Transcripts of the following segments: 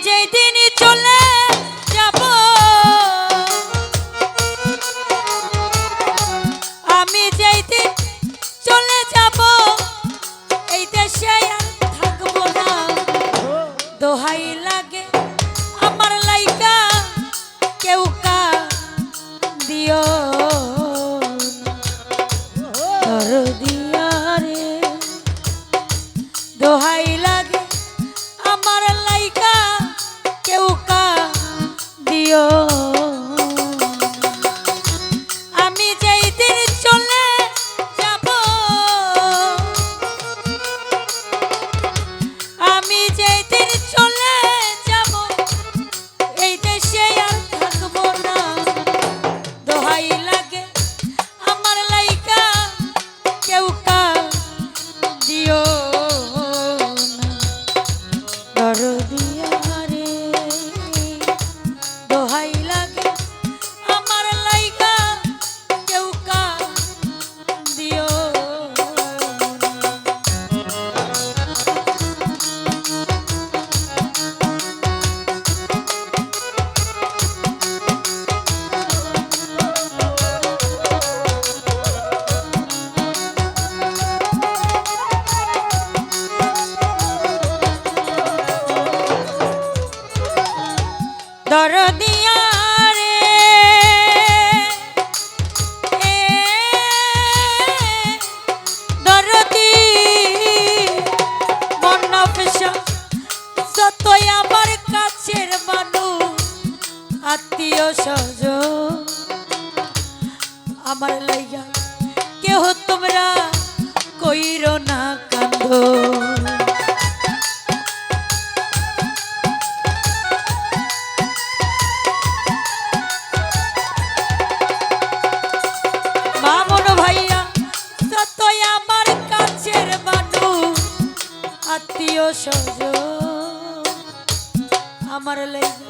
DJ your আত্মীয় সহজ আমার লাইয়া কেহ তোমরা কইর না কান্দ। ভাইয়া আমার কাছের আত্মীয় আমার লাইয়া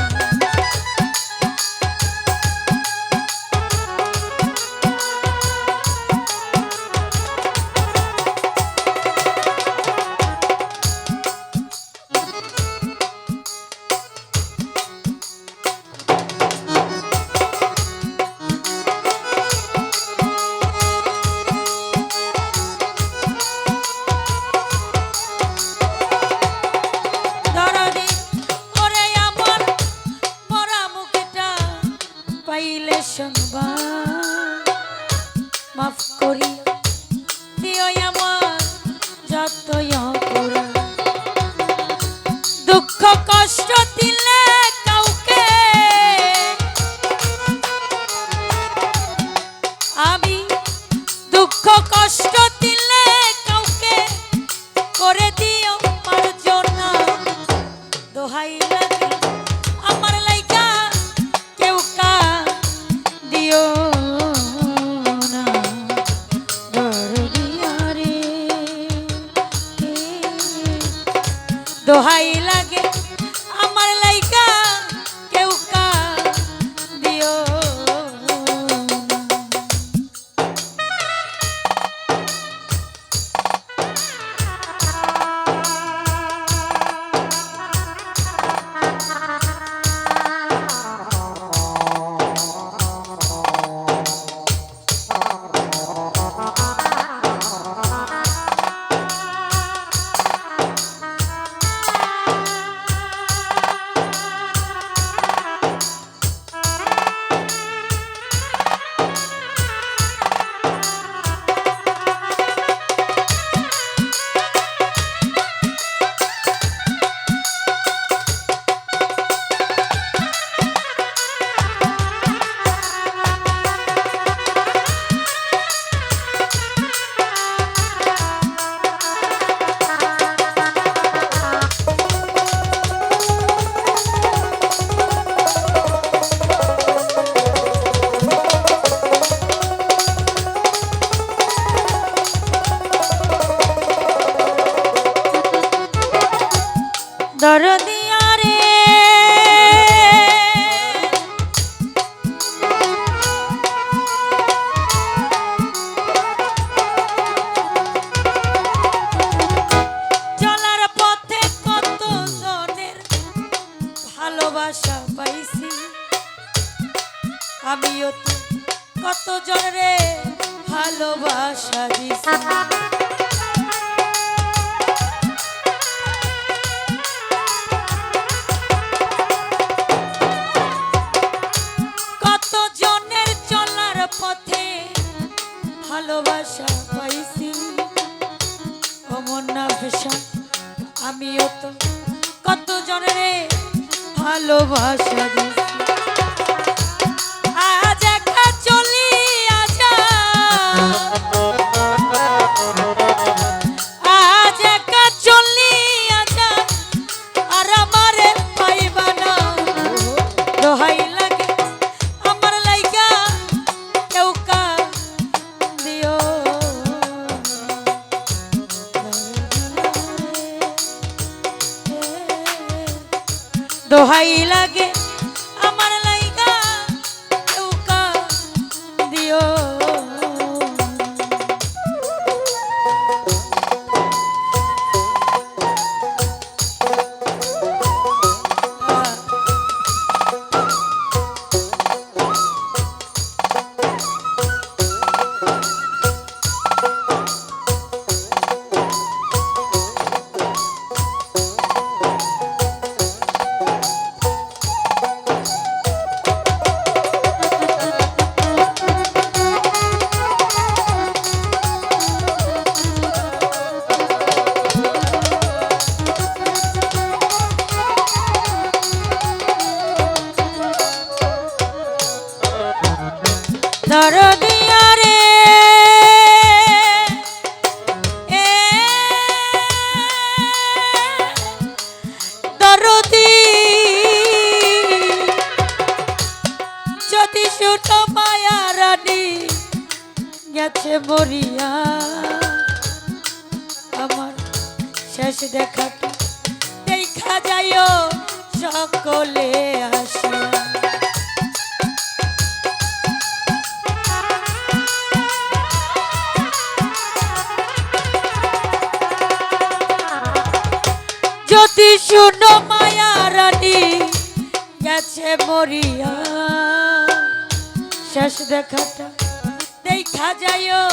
दोहाई लगे। দরদিয়া রে পথে ভালোবাসা আমিও তো কত জনরে ভালোবাসা দিছি। দোহাই লাগে। দরদিয়া রে। দরদি, যদি ছোট রানী গেছে মরিয়া, আমার শেষ দেখাটা দেখা যাইও সকলে আসিয়া শুনো মায়া রানী গেছে মরিয়া। শেষ দেখাটা দেখা যাইও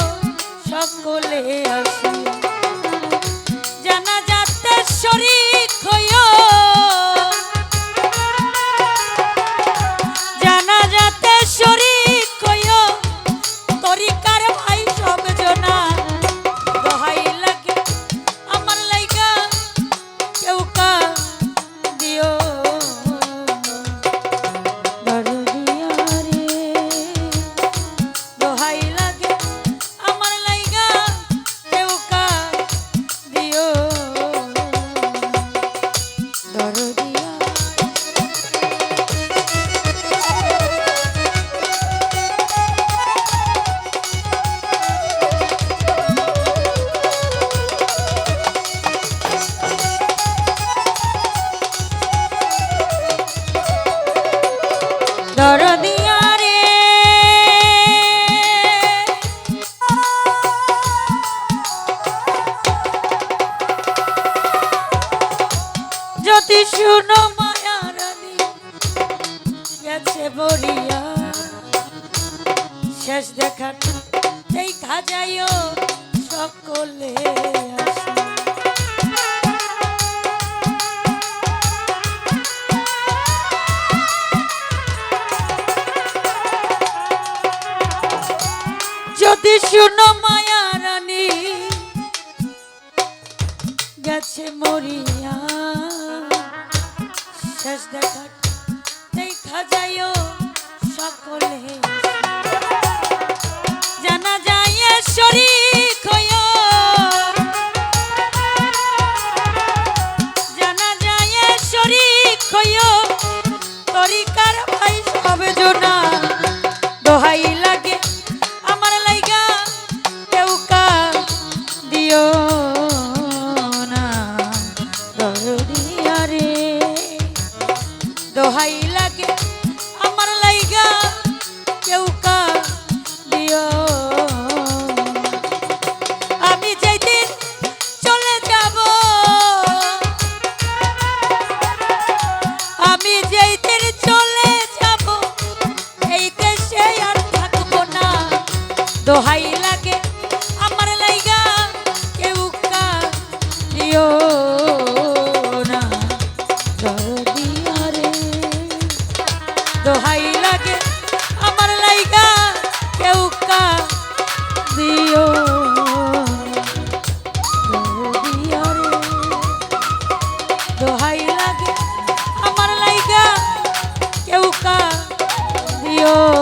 সকলে যদি শুনো মায়া রানী গেছে মরিয়া। শেষ দেখা দেখা যায় দোহাই লাগে। আমার লাইগা কেউ Oh.